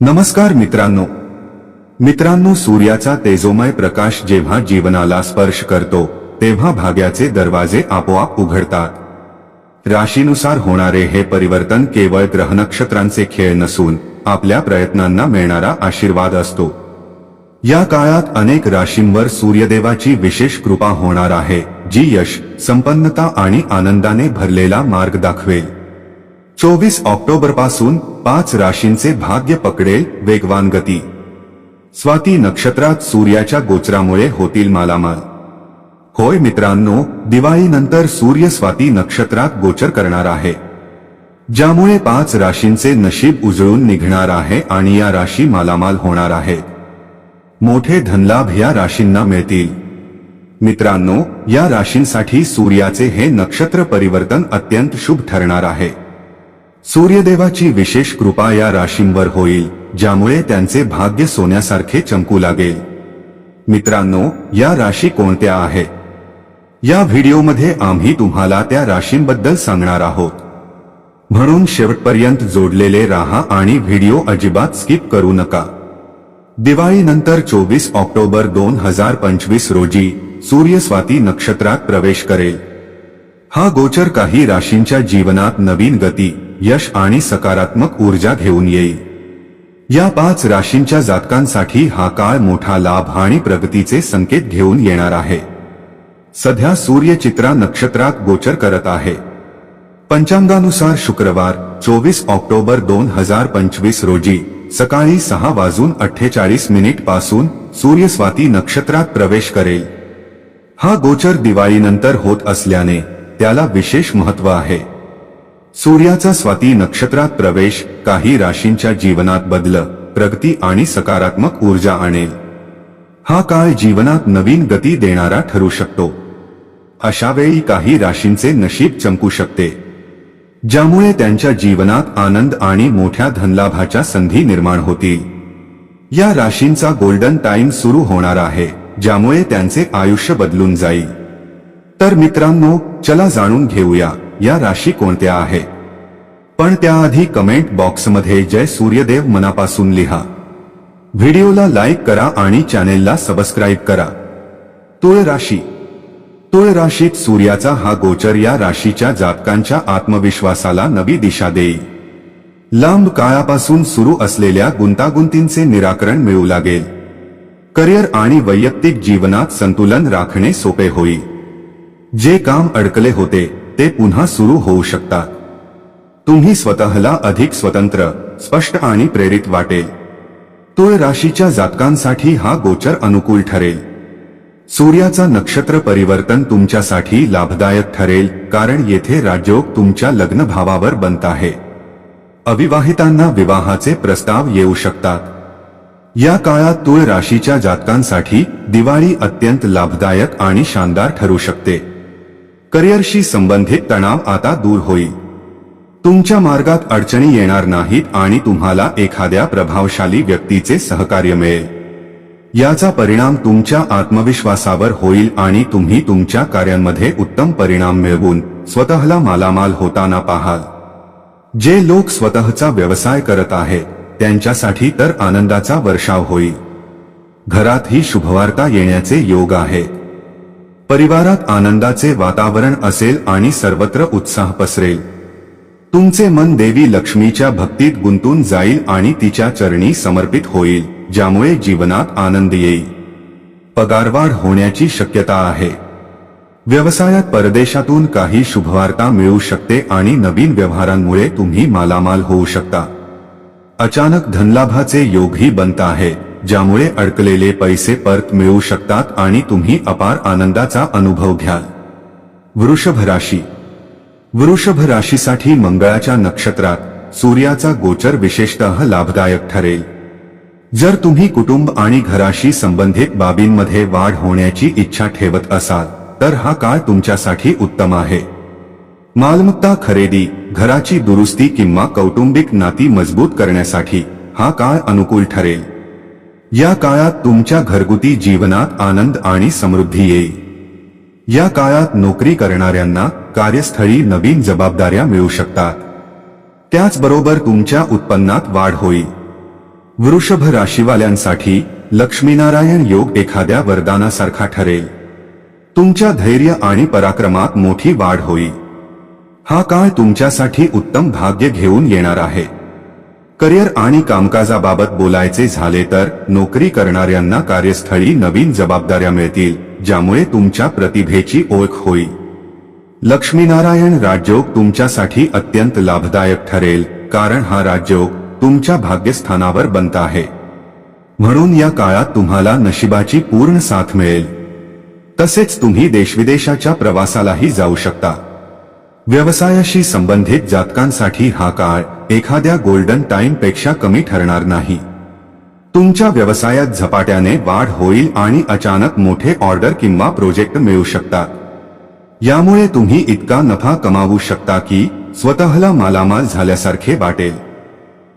नमस्कार मित्रांनो. मित्रांनो सूर्याचा तेजोमय प्रकाश जेव्हा जीवनाला स्पर्श करतो तेव्हा भाग्याचे दरवाजे आपोआप उघडतात. राशीनुसार होणारे हे परिवर्तन केवळ ग्रहनक्षत्रांचे खेळ नसून आपल्या प्रयत्नांना मिळणारा आशीर्वाद असतो. या काळात अनेक राशींवर सूर्यदेवाची विशेष कृपा होणार आहे जी यश संपन्नता आणि आनंदाने भरलेला मार्ग दाखवेल. चोवीस ऑक्टोबरपासून पाच राशींचे भाग्य पकडेल वेगवान गती. स्वाती नक्षत्रात सूर्याच्या गोचरामुळे होतील मालामाल. होय मित्रांनो दिवाळीनंतर सूर्य स्वाती नक्षत्रात गोचर करणार आहे. ज्यामुळे पाच राशींचे नशीब उजळून निघणार आहे आणि या राशी मालामाल होणार आहेत. मोठे धनलाभ या राशींना मिळतील. मित्रांनो या राशींसाठी सूर्याचे हे नक्षत्र परिवर्तन अत्यंत शुभ ठरणार आहे. सूर्यदेवाची विशेष कृपा या राशींवर होईल ज्यामुळे त्यांचे भाग्य सोन्यासारखे चमकू लागेल. मित्रांनो या राशी कोणत्या आहेत? या व्हिडिओमध्ये आम्ही तुम्हाला त्या राशींबद्दल सांगणार आहोत. म्हणून शेवटपर्यंत जोडलेले राहा आणि व्हिडिओ अजिबात स्किप करू नका. दिवाळीनंतर चोवीस ऑक्टोबर दोन हजार पंचवीस रोजी सूर्य स्वाती नक्षत्रात प्रवेश करेल. हा गोचर काही राशींच्या जीवनात नवीन गती यश आणि सकारात्मक ऊर्जा घेऊन येईल. या पाच राशींच्या जातकांसाठी हा काळ मोठा लाभ आणि प्रगतीचे संकेत घेऊन येणार आहे. सध्या सूर्य चित्रा नक्षत्रात गोचर करत आहे. पंचांगानुसार शुक्रवार चोवीस ऑक्टोबर दोन हजार पंचवीस रोजी सकाळी सहा वाजून अठ्ठेचाळीस मिनिटपासून सूर्य स्वाती नक्षत्रात प्रवेश करेल. हा गोचर दिवाळीनंतर होत असल्याने त्याला विशेष महत्त्व आहे. सूर्याचा स्वाती नक्षत्रात प्रवेश काही राशींच्या जीवनात बदल प्रगती आणि सकारात्मक ऊर्जा आणेल. हा काळ जीवनात नवीन गती देणारा ठरू शकतो. अशावेळी काही राशींचे नशीब चमकू शकते. ज्यामुळे त्यांच्या जीवनात आनंद आणि मोठ्या धनलाभाच्या संधी निर्माण होतील. या राशींचा गोल्डन टाइम सुरू होणार आहे ज्यामुळे त्यांचे आयुष्य बदलून जाईल. तर मित्रांनो चला जाणून घेऊया या राशी कोणत्या आहे? पण त्याआधी कमेंट बॉक्समध्ये जय सूर्यदेव मनापासून लिहा. व्हिडिओला लाईक करा आणि चॅनेलला सबस्क्राईब करा. तुळ राशी. तुळ राशीत सूर्याचा हा गोचर या राशीच्या जातकांच्या आत्मविश्वासाला नवी दिशा देईल लांब काळापासून सुरू असलेल्या गुंतागुंतींचे निराकरण मिळू लागेल. करिअर आणि वैयक्तिक जीवनात संतुलन राखणे सोपे होईल. जे काम अडकले होते ते पुन्हा सुरू होऊ शकतात. तुम्ही स्वतःला अधिक स्वतंत्र स्पष्ट आणि प्रेरित वाटेल. तुळ राशीच्या जातकांसाठी हा गोचर अनुकूल ठरेल. सूर्याचा नक्षत्र परिवर्तन तुमच्यासाठी लाभदायक ठरेल कारण येथे राजयोग तुमच्या लग्न भावावर बनत आहे. अविवाहितांना विवाहाचे प्रस्ताव येऊ शकतात. या काळात तुळ राशीच्या जातकांसाठी दिवाळी अत्यंत लाभदायक आणि शानदार ठरू शकते. करिअरशी संबंधित तणाव आता दूर होईल. तुमच्या मार्गात अडचणी येणार नाहीत आणि तुम्हाला एखाद्या प्रभावशाली व्यक्तीचे सहकार्य मिळेल. याचा परिणाम तुमच्या आत्मविश्वासावर होईल आणि तुम्ही तुमच्या कार्यांमध्ये उत्तम परिणाम मिळवून स्वतःला मालामाल होताना पाहाल. जे लोक स्वतःचा व्यवसाय करत आहेत त्यांच्यासाठी तर आनंदाचा वर्षाव होईल. घरात ही शुभवार्ता येण्याचे योग आहेत परिवारात आनंदाचे वातावरण असेल आणि सर्वत्र उत्साह पसरेल. तुमचे मन देवी लक्ष्मीच्या भक्तीत गुंतून जाईल आणि तिच्या चरणी समर्पित होईल ज्यामुळे जीवनात आनंद येईल. पगारवाढ होण्याची शक्यता आहे. व्यवसायात परदेशातून काही शुभवार्ता मिळू शकते आणि नवीन व्यवहारांमुळे तुम्ही मालामाल होऊ शकता. अचानक धनलाभाचे योगही बनता आहे. ज्यामुळे अडकलेले पैसे परत मिळू शकतात आणि तुम्ही अपार आनंदाचा अनुभव घ्याल. वृषभ राशी. वृषभ राशीसाठी मंगळाच्या नक्षत्रात सूर्याचा गोचर विशेषतः लाभदायक ठरेल. जर तुम्ही कुटुंब आणि घराशी संबंधित बाबींमध्ये वाढ होण्याची इच्छा ठेवत असाल तर हा काळ तुमच्यासाठी उत्तम आहे. मालमत्ता खरेदी घराची दुरुस्ती किंवा कौटुंबिक नाती मजबूत करण्यासाठी हा काळ अनुकूल ठरेल. या काळात तुमच्या घरगुती जीवनात आनंद आणि समृद्धी येईल. या काळात नोकरी करणाऱ्यांना कार्यस्थळी नवीन जबाबदाऱ्या मिळू शकतात. त्याचबरोबर तुमच्या उत्पन्नात वाढ होईल. वृषभ राशीवाल्यांसाठी लक्ष्मीनारायण योग एखाद्या वरदानासारखा ठरेल. तुमच्या धैर्य आणि पराक्रमात मोठी वाढ होईल. हा काळ तुमच्यासाठी उत्तम भाग्य घेऊन येणार आहे. करिअर आणि कामकाजाबाबत बोलायचे झाले तर नोकरी करणाऱ्यांना कार्यस्थळी नवीन जबाबदाऱ्या मिळतील ज्यामुळे तुमच्या प्रतिभेची ओळख होईल. लक्ष्मीनारायण राजयोग तुमच्यासाठी अत्यंत लाभदायक ठरेल कारण हा राजयोग तुमच्या भाग्यस्थानावर बनत आहे. म्हणून या काळात तुम्हाला नशिबाची पूर्ण साथ मिळेल. तसेच तुम्ही देशविदेशाच्या प्रवासालाही जाऊ शकता. व्यवसायाशी संबंधित जातकांसाठी हा काळ एखाद्या गोल्डन टाइमपेक्षा कमी ठरणार नाही. तुमच्या व्यवसायात झपाट्याने वाढ होईल आणि अचानक मोठे ऑर्डर किंवा प्रोजेक्ट मिळू शकतात. यामुळे तुम्ही इतका नफा कमावू शकता की स्वतःला मालामाल झाल्यासारखे वाटेल.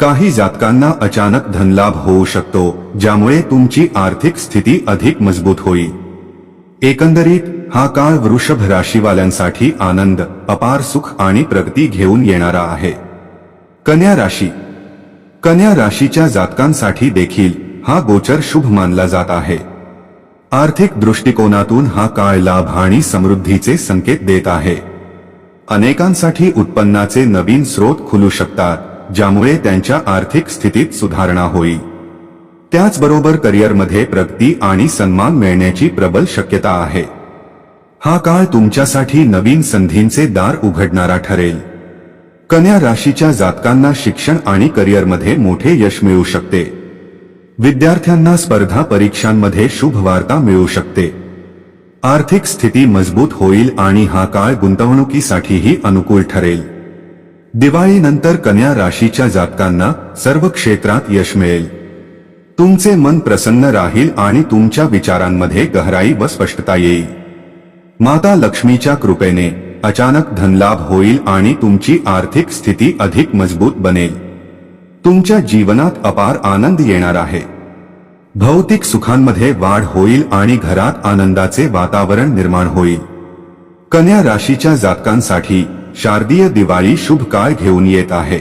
काही जातकांना अचानक धनलाभ होऊ शकतो ज्यामुळे तुमची आर्थिक स्थिती अधिक मजबूत होईल. एकंदरीत हा काळ वृषभ राशीवाल्यांसाठी आनंद अपार सुख आणि प्रगती घेऊन येणारा आहे. कन्या राशी. कन्या राशीच्या जातकांसाठी देखील हा गोचर शुभ मानला जात आहे. आर्थिक दृष्टिकोनातून हा काळ लाभ आणि समृद्धीचे संकेत देत आहे. अनेकांसाठी उत्पन्नाचे नवीन स्रोत खुलू शकतात ज्यामुळे त्यांच्या आर्थिक स्थितीत सुधारणा होईल. त्याचबरोबर करिअरमध्ये प्रगती आणि सन्मान मिळण्याची प्रबल शक्यता आहे. हा काळ तुमच्यासाठी नवीन संधींचे दार उघडणारा ठरेल. कन्या राशीच्या जातकांना शिक्षण आणि करिअरमध्ये मोठे यश मिळू शकते. विद्यार्थ्यांना स्पर्धा परीक्षांमध्ये शुभ वार्ता मिळू शकते. आर्थिक स्थिती मजबूत होईल आणि हा काळ गुंतवणुकीसाठीही अनुकूल ठरेल. दिवाळीनंतर कन्या राशीच्या जातकांना सर्व क्षेत्रात यश मिळेल. तुमचे मन प्रसन्न राहील आणि तुमच्या विचारांमध्ये गहराई व स्पष्टता येईल. माता लक्ष्मीच्या कृपेने अचानक धनलाभ होईल आणि तुमची आर्थिक स्थिती अधिक मजबूत बनेल. तुमच्या जीवनात अपार आनंद येणार आहे. भौतिक सुखांमध्ये वाढ होईल आणि घरात आनंदाचे वातावरण निर्माण होईल. कन्या राशीच्या जातकांसाठी शारदीय दिवाळी शुभ काळ घेऊन येत आहे.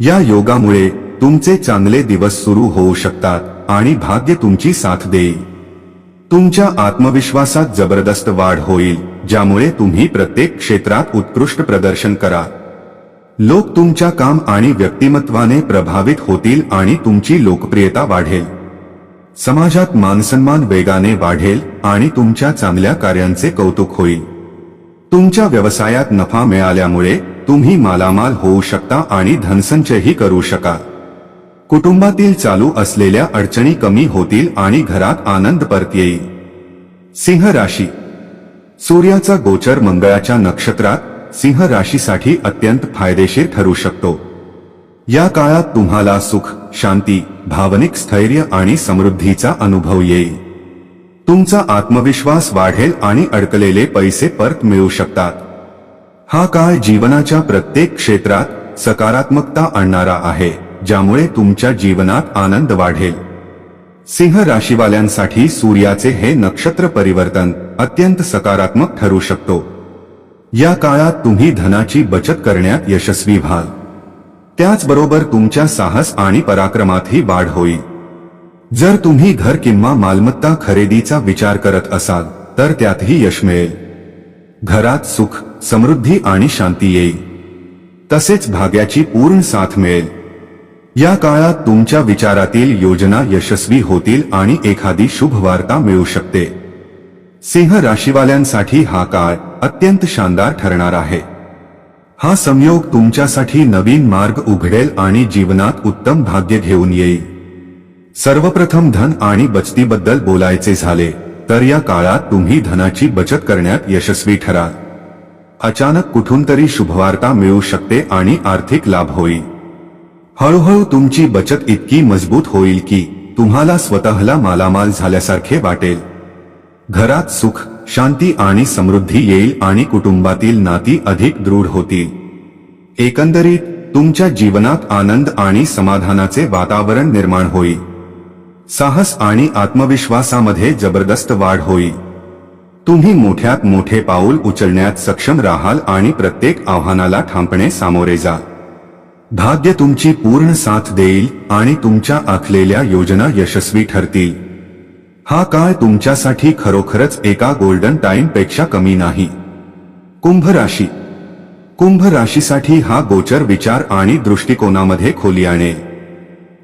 या योगामुळे तुमचे चांगले दिवस सुरू होऊ शकतात आणि भाग्य तुमची साथ देईल. तुमच्या आत्मविश्वासात जबरदस्त वाढ होईल ज्यामुळे तुम्ही प्रत्येक क्षेत्रात उत्कृष्ट प्रदर्शन करा. लोक तुमच्या काम आणि व्यक्तिमत्वाने प्रभावित होतील आणि तुमची लोकप्रियता वाढेल. समाजात मानसन्मान वेगाने वाढेल आणि तुमच्या चांगल्या कार्यांचे कौतुक होईल. तुमच्या व्यवसायात नफा मिळाल्यामुळे तुम्ही मालामाल होऊ शकता आणि धनसंचयही करू शकाल. कुटुंबातील चालू असलेल्या अडचणी कमी होतील आणि घरात आनंद परत येईल. सिंह राशी. सूर्याचा गोचर मंगळाच्या नक्षत्रात सिंह राशीसाठी अत्यंत फायदेशीर ठरू शकतो. या काळात तुम्हाला सुख शांती भावनिक स्थैर्य आणि समृद्धीचा अनुभव येईल. तुमचा आत्मविश्वास वाढेल आणि अडकलेले पैसे परत मिळू शकतात. हा काळ जीवनाच्या प्रत्येक क्षेत्रात सकारात्मकता आणणारा आहे. ज्यामुळे तुमच्या जीवनात आनंद वाढेल. सिंह राशीवाल्यांसाठी सूर्याचे हे नक्षत्र परिवर्तन अत्यंत सकारात्मक ठरू शकतो. या काळात तुम्ही धनाची बचत करण्यात यशस्वी व्हाल. त्याचबरोबर तुमच्या साहस आणि पराक्रमातही वाढ होईल. जर तुम्ही घर किंवा मालमत्ता खरेदीचा विचार करत असाल तर त्यातही यश मिळेल. घरात सुख समृद्धी आणि शांती येईल. तसेच भाग्याची पूर्ण साथ मिळेल. या काळात तुमच्या विचारातील योजना यशस्वी होतील आणि एखादी शुभ वार्ता मिळू शकते. सिंह राशीवाल्यांसाठी हा काळ अत्यंत शानदार ठरणार आहे. हा संयोग तुमच्यासाठी नवीन मार्ग उघडेल आणि जीवनात उत्तम भाग्य घेऊन येईल. सर्वप्रथम धन आणि बचतीबद्दल बोलायचे झाले तर या काळात तुम्ही धनाची बचत करण्यात यशस्वी ठराल. अचानक कुठून तरी शुभवार्ता मिळू शकते आणि आर्थिक लाभ होईल. हळूहळू तुमची बचत इतकी मजबूत होईल की तुम्हाला स्वतःला मालामाल झाल्यासारखे वाटेल. घरात सुख शांती आणि समृद्धी येईल आणि कुटुंबातील नाती अधिक दृढ होतील. एकंदरीत तुमच्या जीवनात आनंद आणि समाधानाचे वातावरण निर्माण होईल. साहस आणि आत्मविश्वासामध्ये जबरदस्त वाढ होईल. तुम्ही मोठ्यात मोठे पाऊल उचलण्यात सक्षम राहाल आणि प्रत्येक आव्हानाला ठामपणे सामोरे जा. भाग्य तुमची पूर्ण साथ देईल आणि तुमच्या आखलेल्या योजना यशस्वी ठरतील. हा काळ तुमच्यासाठी खरोखरच एका गोल्डन टाइमपेक्षा कमी नाही. कुंभ राशी. कुंभ राशीसाठी हा गोचर विचार आणि दृष्टिकोनामध्ये खोली आणेल.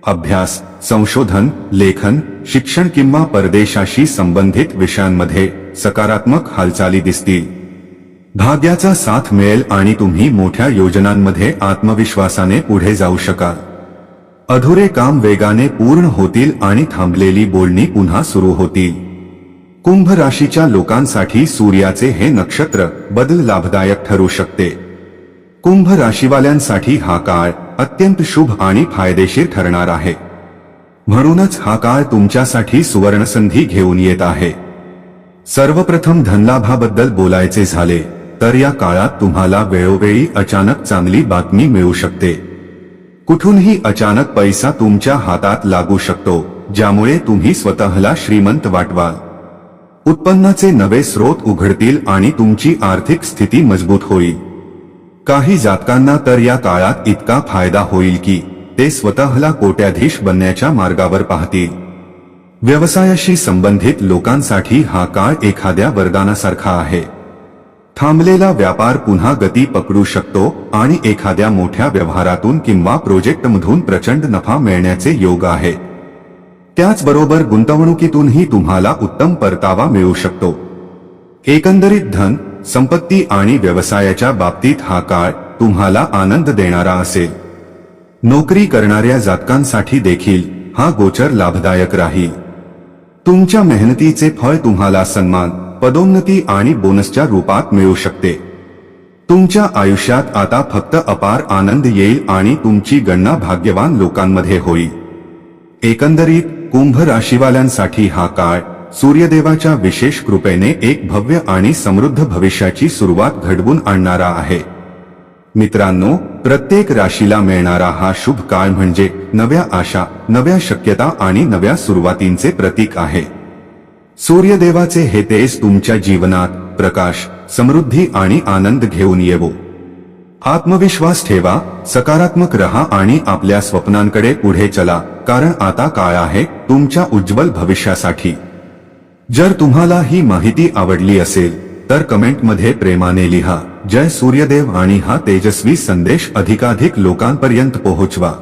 अभ्यास संशोधन लेखन शिक्षण किंवा परदेशाशी संबंधित विषयांमध्ये सकारात्मक हालचाली दिसतील. भाग्याचा साथ मिळेल आणि तुम्ही मोठ्या योजनांमध्ये आत्मविश्वासाने पुढे जाऊ शकाल. अधुरे काम वेगाने पूर्ण होतील आणि थांबलेली बोलणी पुन्हा सुरू होतील. कुंभ राशीच्या लोकांसाठी सूर्याचे हे नक्षत्र बदल लाभदायक ठरू शकते. कुंभ राशीवाल्यांसाठी हा काळ अत्यंत शुभ आणि फायदेशीर ठरणार आहे. म्हणूनच हा काळ तुमच्यासाठी सुवर्णसंधी घेऊन येत आहे. सर्वप्रथम धनलाभाबद्दल बोलायचे झाले. तर या काळात तुम्हाला वेळोवेळी अचानक चांगली बातमी मिळू शकते. कुठूनही अचानक पैसा तुमच्या हातात लागू शकतो ज्यामुळे तुम्ही स्वतःला श्रीमंत वाटवाल. उत्पन्नाचे नवे स्रोत उघडतील आणि तुमची आर्थिक स्थिती मजबूत होईल. काही जातकांना तर या काळात इतका फायदा होईल की ते स्वतःला कोट्याधीश बनण्याच्या मार्गावर पाहतील. व्यवसायाशी संबंधित लोकांसाठी हा काळ एखाद्या वरदानासारखा आहे. थांबलेला व्यापार पुन्हा गती पकडू शकतो आणि एखाद्या मोठ्या व्यवहारातून किंवा प्रोजेक्टमधून प्रचंड नफा मिळण्याचे योग आहे. त्याचबरोबर गुंतवणुकीतूनही तुम्हाला उत्तम परतावा मिळू शकतो. एकंदरीत धन संपत्ती आणि व्यवसायाच्या बाबतीत हा काळ तुम्हाला आनंद देणारा असेल. नोकरी करणाऱ्या जातकांसाठी देखील हा गोचर लाभदायक राहील. तुमच्या मेहनतीचे फळ तुम्हाला सन्मान पदोन्नती आणि बोनसच्या रूपात मिळू शकते. तुमच्या आयुष्यात आता फक्त अपार आनंद येईल आणि तुमची गणना भाग्यवान लोकांमध्ये होईल. एकंदरीत कुंभ राशीवाल्यांसाठी हा काळ सूर्यदेवाच्या विशेष कृपेने एक भव्य आणि समृद्ध भविष्याची सुरुवात घडवून आणणारा आहे. मित्रांनो प्रत्येक राशीला मिळणारा हा शुभ काळ म्हणजे नव्या आशा नव्या शक्यता आणि नव्या सुरुवातींचे प्रतीक आहे. सूर्यदेवाचे हे तेज तुमच्या जीवनात प्रकाश समृद्धी आणि आनंद घेऊन येवो. आत्मविश्वास ठेवा सकारात्मक रहा आणि आपल्या स्वप्नांकडे पुढे चला कारण आता काळ आहे तुमच्या उज्ज्वल भविष्यासाठी. जर तुम्हाला ही माहिती आवडली असेल तर कमेंटमध्ये प्रेमाने लिहा. जय सूर्यदेव आणि हा तेजस्वी संदेश अधिकाधिक लोकांपर्यंत पोहोचवा.